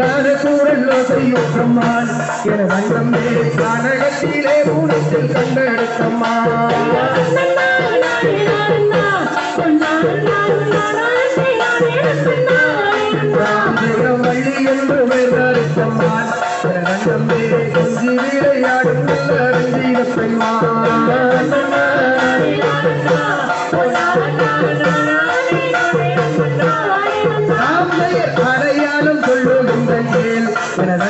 கான கூறல்லோ செய்யுற்றம்மான் என வந்தமே கானகத்திலே ஊனத்தில் கண்டெடுத்தம்மா ராமபுரம் வள்ளி என்று வேறறுத்தம்மான் என வந்தமே கொஞ்சி விளையாடும் நல்ல என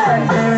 அடையாளம்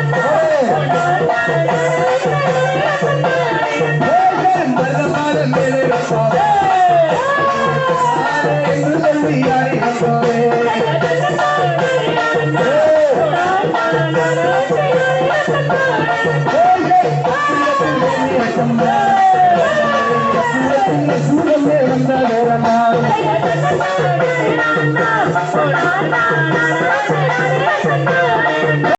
Bye.